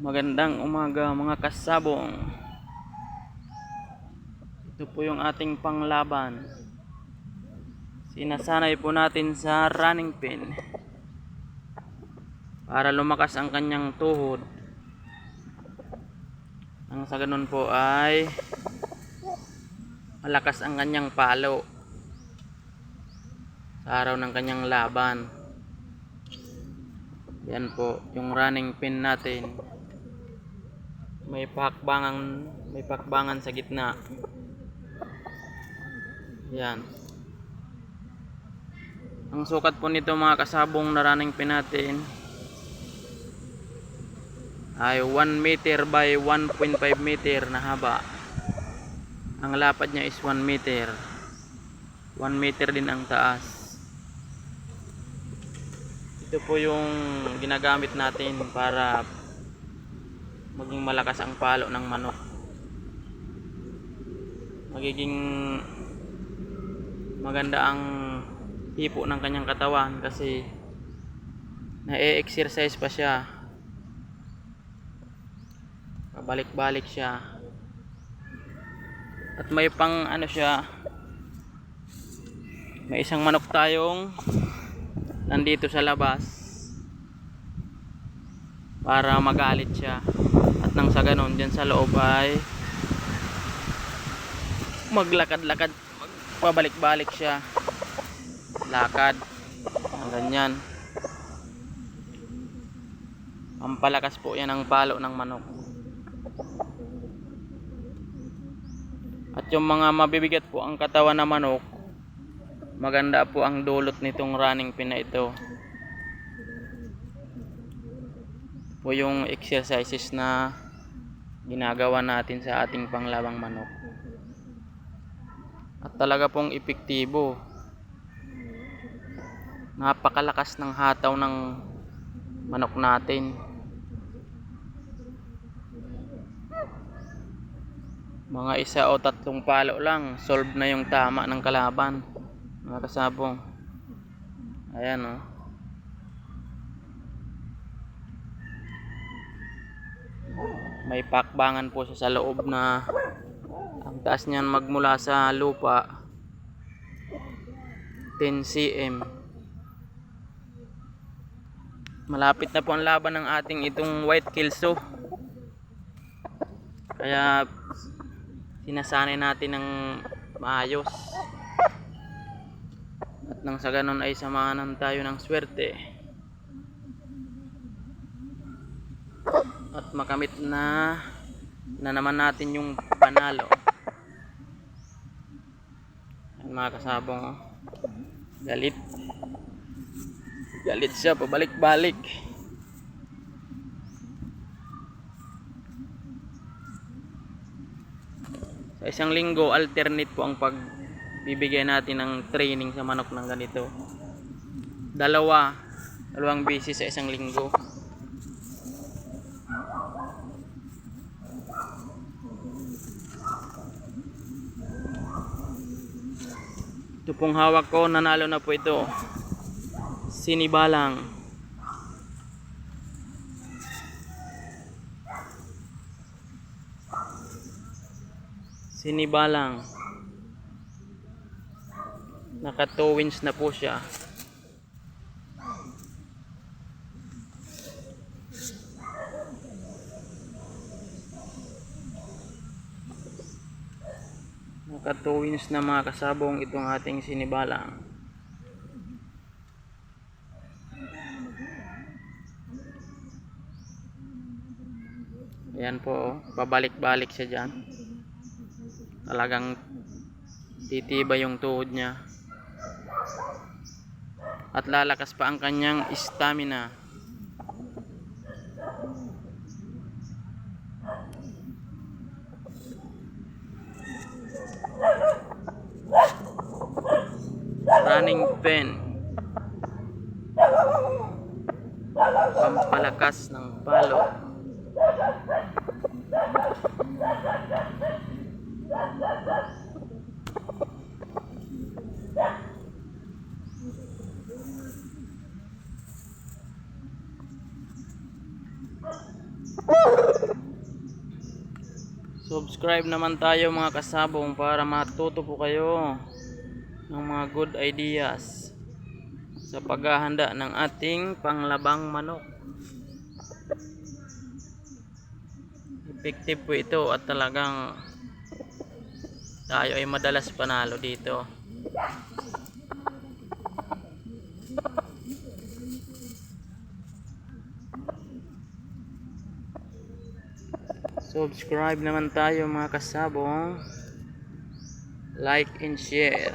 Magandang umaga mga kasabong. Ito po yung ating panglaban. Sinasanay po natin sa running pin. Para lumakas ang kanyang tuhod. Ang sa ganun po ay malakas ang kanyang palo. Sa araw ng kanyang laban. Yan po, yung running pin natin. May pakbangan, may pakbangan sa gitna. Yan. Ang sukat po nito mga kasabong na running pin natin ay 1 meter by 1.5 meter na haba. Ang lapad niya is 1 meter. 1 meter din ang taas. Ito po yung ginagamit natin para maging malakas ang palo ng manok. Magiging maganda ang hipo ng kanyang katawan kasi na-exercise pa siya. Pabalik-balik siya. At may pang ano siya may isang manok tayong nandito sa labas para magalit siya nang sa ganon dyan sa loob ay maglakad-lakad. Pabalik-balik siya. Lakad. Ganyan. Pampalakas po yan ang palo ng manok. At yung mga mabibigat po ang katawan ng manok maganda po ang dulot nitong running pin na ito. Po yung exercises na ginagawa natin sa ating panglabang manok. At talaga pong epektibo. Napakalakas ng hataw ng manok natin. Mga isa o tatlong palo lang solve na yung tama ng kalaban mga kasabong. Ayan o may pakbangan po siya sa loob na ang taas niyan magmula sa lupa 10 cm. Malapit na po ang laban ng ating itong white kilso. Kaya sinasanay natin ng maayos. At nang sa ganun ay samahan tayo ng swerte at makamit na na naman natin yung panalo. Ayan, mga kasabong oh. galit. Galit siya pabalik-balik. Sa isang linggo alternate po ang pagbibigay natin ng training sa manok ng ganito. Dalawa dalawang beses sa isang linggo ito pong hawak ko nanalo na po ito. Sinibalang. Sinibalang. Naka 2 wins na po siya naka 2 wins na mga kasabong itong ating sinibalang Ayan po, oh. pabalik-balik siya dyan. Talagang titiba yung tuhod niya. At lalakas pa ang kanyang stamina. Running pen. Pampalakas ng palo. Subscribe naman tayo mga kasabong para matuto po kayo ng mga good ideas sa paghahanda ng ating panglabang manok. Effective po ito at talagang tayo ay madalas panalo dito. Subscribe naman tayo mga kasabong. Like and share.